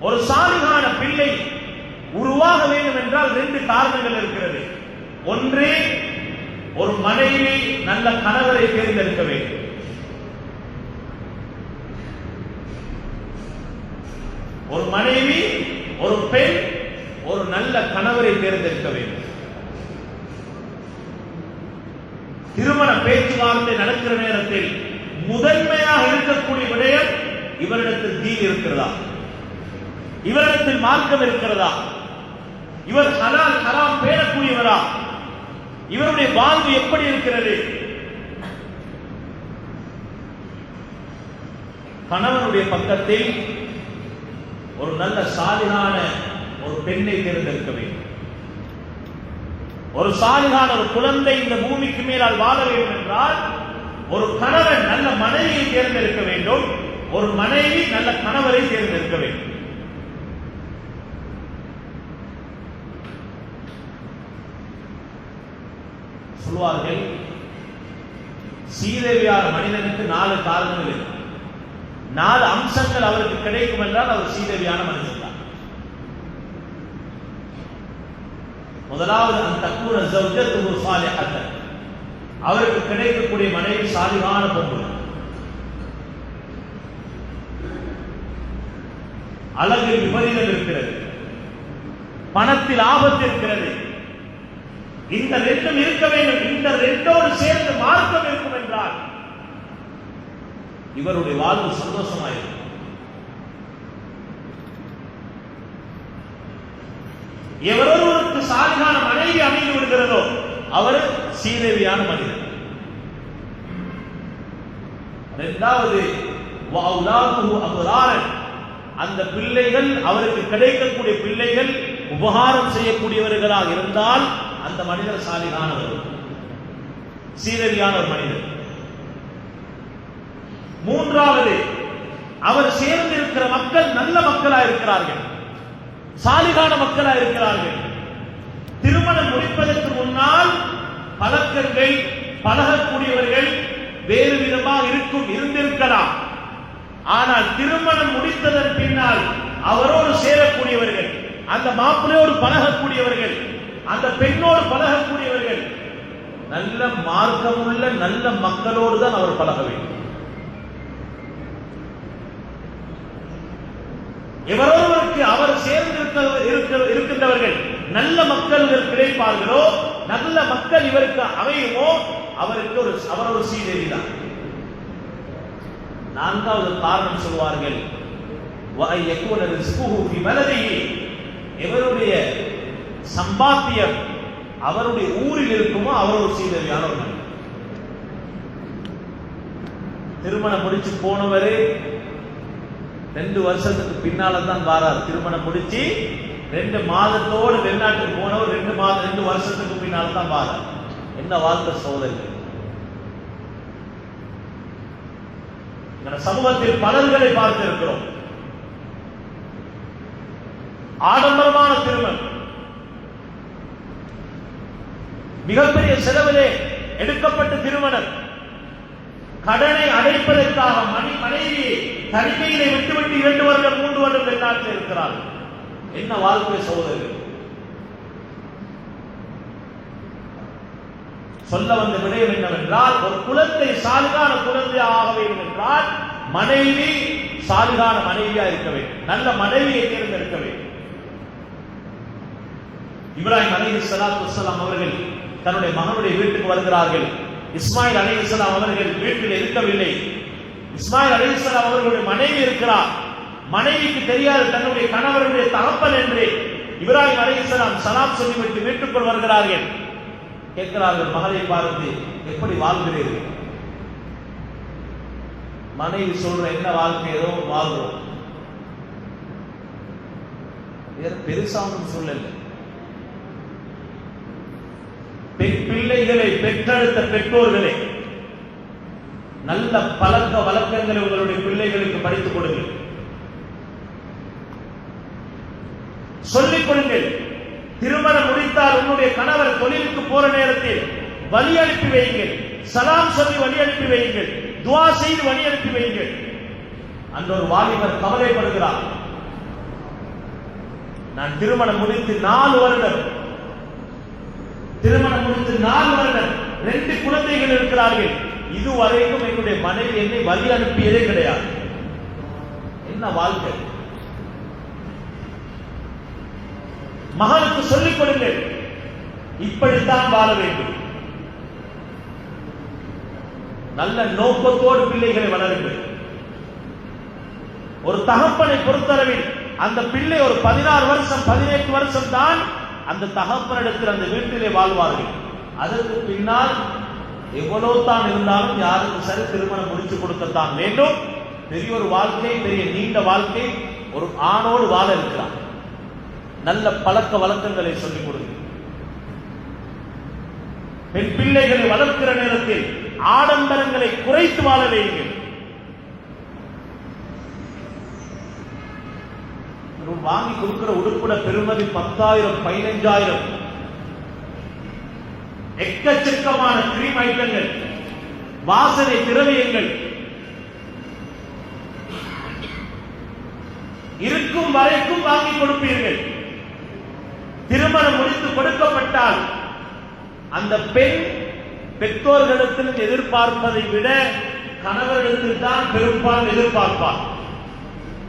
ஒரு சாலிகான பிள்ளை உருவாக வேண்டும் என்றால் ரெண்டு காரணங்கள் இருக்கிறது. ஒன்று ஒரு மனைவி நல்ல கணவரை தேர்ந்தெடுக்க வேண்டும். ஒரு மனைவி ஒரு பெண் ஒரு நல்ல கணவரை தேர்ந்தெடுக்க வேண்டும். திருமண பேச்சுவார்த்தை நடக்கிற நேரத்தில் முதன்மையாக இருக்கக்கூடிய விடயம் இவரிடத்தில் தீ இருக்கிறதா? இவரிடத்தில் மார்க்கம் இருக்கிறதா? இவர் ஹலால் ஹராம் பேரக்கூடியவரா? இவருடைய வாழ்வு எப்படி இருக்கிறது? கணவனுடைய பக்கத்தில் ஒரு நல்ல சாதிகான ஒரு பெண்ணை தேர்ந்தெடுக்க வேண்டும். ஒரு சாதிகான ஒரு குழந்தை இந்த பூமிக்கு மேலால் வாழ வேண்டும் என்றால் ஒரு கணவன் நல்ல மனைவியை தேர்ந்தெடுக்க வேண்டும். ஒரு மனைவி நல்ல கணவரை தேர்ந்தெடுக்க வேண்டும். சொல்வார்கள் சீதேவியான மனிதனுக்கு நாலு காரணங்கள் இருக்கு. நாலு அம்சங்கள் அவருக்கு கிடைக்கும் என்றால் அவர் சீதேவியான மனிதன் தான். முதலாவது அந்த தக்கூர சௌஜத்து சாலிஹத்தன். அவருக்கு கிடைக்கக்கூடிய மனைவி சாலிகான பொம்பு அழகில் விபரீதம் இருக்கிறது. பணத்தில் ஆபத்து இருக்கிறது. இந்த ரெண்டும் இருக்க வேண்டும்? இந்த ரெண்டோடு சேர்ந்து மார்க்கம் இருக்கும் என்றால் இவருடைய வாழ்வு சந்தோஷமாயிருக்கும். எவரொருவருக்கு சாலிகான மனைவி அமைந்து விடுகிறதோ அவர் சீதேவியான மனிதன். இரண்டாவது அந்த பிள்ளைகள் அவருக்கு கிடைக்கக்கூடிய பிள்ளைகள் உபகாரம் செய்யக்கூடியவர்களாக இருந்தால் அந்த மனிதர் சாலிகானவர். சீதவியான ஒரு மனிதர். மூன்றாவது அவர் சேர்ந்து இருக்கிற மக்கள் நல்ல மக்களா இருக்கிறார்கள். சாலிகான மக்களா இருக்கிறார்கள். திருமணம் முடிப்பதற்கு முன்னால் பழக்கங்கள் பழகக்கூடியவர்கள் வேறு விதமாக இருக்கும் இருந்திருக்கலாம். ஆனால் திருமணம் முடித்ததன் பின்னால் அவரோடு சேரக்கூடியவர்கள் அந்த மாப்பிள்ளையோடு பழகக்கூடியவர்கள் அந்த பெண்ணோடு பழகக்கூடியவர்கள் நல்ல மார்க்கமுள்ள நல்ல மக்களோடு தான் அவர் பழக வேண்டும். எவரொருவருக்கு அவர் சேர்ந்து இருக்கின்றவர்கள் நல்ல மக்கள் கிடைப்பார்களோ நல்ல மக்கள் இவருக்கு அமையுமோ அவருக்கு ஒரு அவர் ஒரு சீதேவிதான் நான்காவது காரணம் சொல்வார்கள் எவருடைய சம்பாத்தியம் அவருடைய ஊரில் இருக்குமோ அவர் ஒரு சீதவியான ஒரு திருமணம் முடிச்சு போனவரு ரெண்டு வருஷத்துக்கு பின்னால தான் வாரார். திருமணம் முடிச்சு ரெண்டு மாதத்தோடு வெளிநாட்டுக்கு போனவர் ரெண்டு மாதம் ரெண்டு வருஷத்துக்கு பின்னால தான் வாரார். என்ன வாழ்க்கை சோதனை? இந்த சமூகத்தில் பலர்களை பார்த்திருக்கிறோம். ஆடம்பரமான திருமணம். மிகப்பெரிய செலவிலே எடுக்கப்பட்ட திருமணம். கடனை அடைப்பதற்காக மணி மனைவி தனிமையிலே விட்டுவிட்டு இரண்டு வருடம் மூன்று வருடம் வெளிநாட்டில் இருக்கிறார்? என்ன வாழ்க்கை சோதனை சொல்ல வந்த விடயம் என்னவென்றால் ஒரு குலத்தை சாலிகான குழந்தை ஆக வேண்டும் என்றால் மனைவி சாலிகான மனைவியா இருக்க வேண்டும். நல்ல மனைவியை தேர்ந்தெடுக்க வேண்டும்? இப்ராஹிம் அலி சலாத் அவர்கள் தன்னுடைய மகனுடைய வீட்டுக்கு வருகிறார்கள். இஸ்மாயில் அலைஹிஸ்ஸலாம் அவர்கள் வீட்டில் இருக்கவில்லை. இஸ்மாயில் அலைஹிஸ்ஸலாம் அவர்களுடைய மனைவி இருக்கிறார். மனைவிக்கு தெரியாது தன்னுடைய கணவருடைய தகப்பன் என்று. இப்ராஹிம் அலைஹிஸ்ஸலாம் சலாம் சொல்லிவிட்டு வீட்டுக்குள் வருகிறார்கள். கேட்கிறார்கள் மகளை பார்த்து எப்படி வாழ்கிறீர்கள்? மனைவி சொல்ற என்ன வாழ்க்கை? ஏதோ வாழ்கிறோம். பெருசா ஒன்றும் சொல்லலை. பிள்ளைகளை பெற்றெடுத்த பெற்றோர்களே நல்ல பழக்க வழக்கங்களை உங்களுடைய பிள்ளைகளுக்கு படித்துக் கொடுங்கள். சொல்லிக் கொடுங்கள். திருமணம் முடித்தால் உன்னுடைய கணவர் தொழிலுக்கு போற நேரத்தில் வழி அனுப்பி வையுங்கள். சலாம் சொல்லி வழி அனுப்பி வையுங்கள். துவா செய்து வழி அனுப்பி வையுங்கள். அந்த ஒரு வாலிபர் கவலைப்படுகிறார். நான் திருமணம் முடித்து நாலு வருடம் திருமணம் முடிந்து நாலு வருடம் ரெண்டு குழந்தைகள் இருக்கிறார்கள். இதுவரைக்கும் என்னுடைய மனைவி என்னை வழி அனுப்பியதே கிடையாது. என்ன வாழ்க்கை? மகனுக்கு சொல்லிக் கொடுங்கள். இப்படித்தான் வாழ வேண்டும். நல்ல நோக்கத்தோடு பிள்ளைகளை வளருங்கள். ஒரு தகப்பனை பொறுத்தளவில் அந்த பிள்ளை ஒரு பதினாறு வருஷம் பதினெட்டு வருஷம் தான் அந்த தகப்பனிடத்தில் அந்த வீட்டிலே வாழ்வார்கள். அதற்கு பின்னால் எவ்வளவு தான் இருந்தாலும் யாருக்கு சரி திருமணம் முடிச்சு கொடுக்கத்தான் வேண்டும். பெரிய ஒரு வாழ்க்கை பெரிய நீண்ட வாழ்க்கை ஒரு ஆணோடு வாழ இருக்கிறார் நல்ல பழக்க வழக்கங்களை சொல்லிக் கொடுங்க பெண் பிள்ளைகளை வளர்க்கிற நேரத்தில் ஆடம்பரங்களை குறைத்து வாழ வையுங்கள் ஒரு வாங்கி கொடுக்கிற உடுப்புட பெருமதி பத்தாயிரம் பதினைஞ்சாயிரம். எக்கச்சக்கமான கிரீம் ஐட்டங்கள் வாசனை திரவியங்கள். இருக்கும் வரைக்கும் வாங்கி கொடுப்பீர்கள். திருமணம் முடித்து கொடுக்கப்பட்டால் அந்த பெண் பெற்றோர்களிடத்தில் எதிர்பார்ப்பதை விட கணவரிடத்தில் தான் பெரும்பாலும் எதிர்பார்ப்பார்.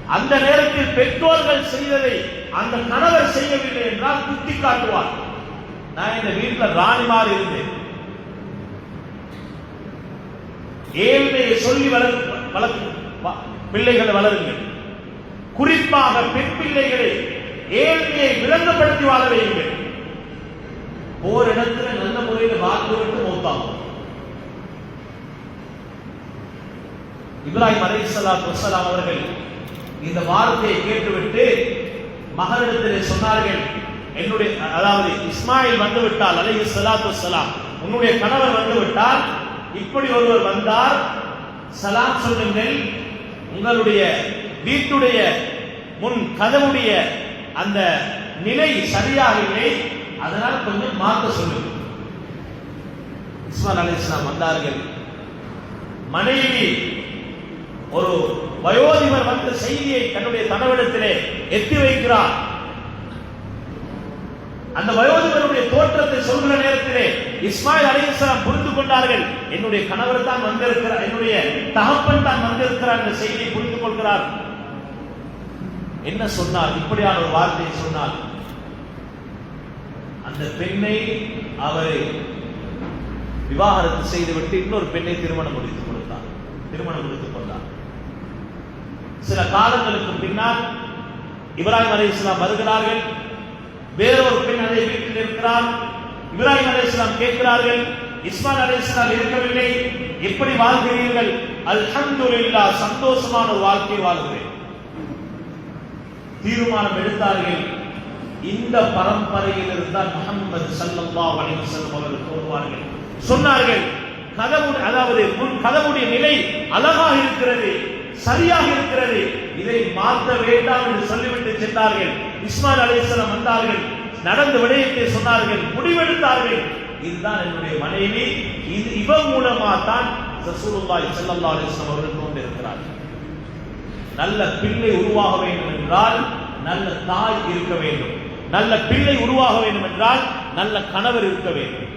அந்த நேரத்தில் பெற்றோர்கள் செய்ததை அந்த கணவர் செய்யவில்லை என்றால் குத்தி காட்டுவார் நான் இந்த வீட்டில் ராணிமார் இருந்தேன். ஏழ்மையை சொல்லி வளர் வளர்த்து வ- பிள்ளைகளை வளருங்கள். குறிப்பாக பெண் பிள்ளைகளை ஏழ்மையை விளங்கப்படுத்தி வாழ வையுங்கள். ஓர் இடத்துல நல்ல முறையில் வாழ்ந்து விட்டு மூத்தாகும் இப்ராஹிம் சலாத் வசலாம் அவர்கள் இந்த வார்த்தையை கேட்டுவிட்டு மகனிடத்திலே சொன்னார்கள் என்னுடைய அதாவது இஸ்மாயில் வந்து விட்டால் அலை சலாத்து சலாம் உன்னுடைய கணவர் வந்து விட்டால் இப்படி ஒருவர் வந்தார். சலாம் சொல்லுங்கள் உங்களுடைய வீட்டுடைய முன் கதவுடைய அந்த நிலை சரியாக இல்லை. அதனால் கொஞ்சம் மாற்ற சொல்லுங்க அலி இஸ்லாம் வந்தார்கள். மனைவி ஒரு வயோதிபர் வந்த செய்தியை தன்னுடைய தனவிடத்திலே எத்தி வைக்கிறார். அந்த வயோதிபருடைய தோற்றத்தை சொல்கிற நேரத்திலே இஸ்மாயில் அலைஹிஸ்ஸலாம் புரிந்து கொண்டார்கள். என்னுடைய கணவர் தான் வந்திருக்கிறார் என்னுடைய தகப்பன் தான் வந்திருக்கிறார் என்ற செய்தியை புரிந்து கொள்கிறார். என்ன சொன்னார்? இப்படியான ஒரு வார்த்தையை சொன்னார். அந்த பெண்ணை அவரை விவாகரத்து செய்துவிட்டு இன்னொரு பெண்ணை திருமணம் முடித்துக் கொடுத்தார். திருமணம் முடித்துக் சில காலங்களுக்கு பின்னால் இப்ராஹிம் அலி இஸ்லாம் வருகிறார்கள். வேறொரு பெண் அதே வீட்டில் இருக்கிறார் இப்ராஹிம் அலி இஸ்லாம் கேட்கிறார்கள் இஸ்மான் அலி இஸ்லாம் இருக்கவில்லை. எப்படி வாழ்கிறீர்கள்? அல்ஹம்துலில்லாஹ் சந்தோஷமான ஒரு வாழ்க்கை வாழ்கிறேன். தீர்மானம் எடுத்தார்கள். இந்த பரம்பரையில் இருந்தால் முகமது சல்லா அலைஹி செல்லும் அவர்கள் தோன்றுவார்கள். சொன்னார்கள் கதவு அதாவது முன் கதவுடைய நிலை அழகாக இருக்கிறது. சரியாக இருக்கிறது. இதை மாற்ற வேண்டாம் என்று சொல்லிவிட்டு சென்றார்கள். இஸ்மாயில் அலைஹிஸ்ஸலாம் வந்தார்கள். நடந்த விடயத்தை சொன்னார்கள். முடிவெடுத்தார்கள். இதுதான் என்னுடைய மனைவி. இது இவன் மூலமா தான் ரசூலுல்லாஹி ஸல்லல்லாஹு அலைஹி வஸல்லம் அவர்கள் தோன்றிருக்கிறார்கள் நல்ல பிள்ளை உருவாக வேண்டும் என்றால் நல்ல தாய் இருக்க வேண்டும். நல்ல பிள்ளை உருவாக வேண்டும் என்றால் நல்ல கணவர் இருக்க வேண்டும்.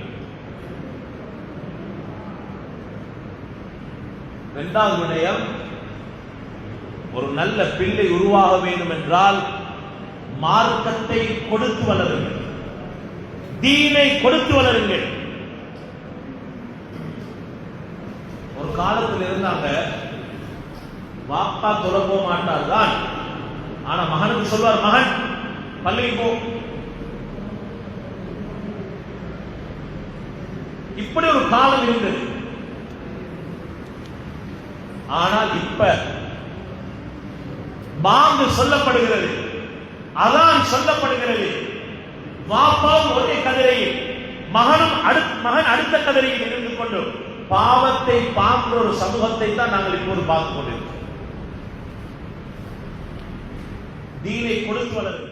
இரண்டாவது விடயம் ஒரு நல்ல பிள்ளை உருவாக வேண்டும் என்றால் மார்க்கத்தை கொடுத்து வளருங்கள். தீனை கொடுத்து வளருங்கள். ஒரு காலத்தில் இருந்தாங்க வாப்பா தொட போக மாட்டார் தான். ஆனா மகனுக்கு சொல்வார் மகன் பள்ளிக்கு போ. இப்படி ஒரு காலம் இருந்தது. ஆனால் இப்ப பாம்பு சொல்லப்படுகிறது. அதான் சொல்லப்படுகிறது. வாப்பாவும் ஒரே கதிரையில் மகனும் அடுத்த மகன் அடுத்த கதிரையில் இருந்து கொண்டு பாவத்தை பார்க்கிற ஒரு சமூகத்தை தான் நாங்கள் இப்போது பார்த்துக் கொண்டிருக்கிறோம். தீனை கொடுத்து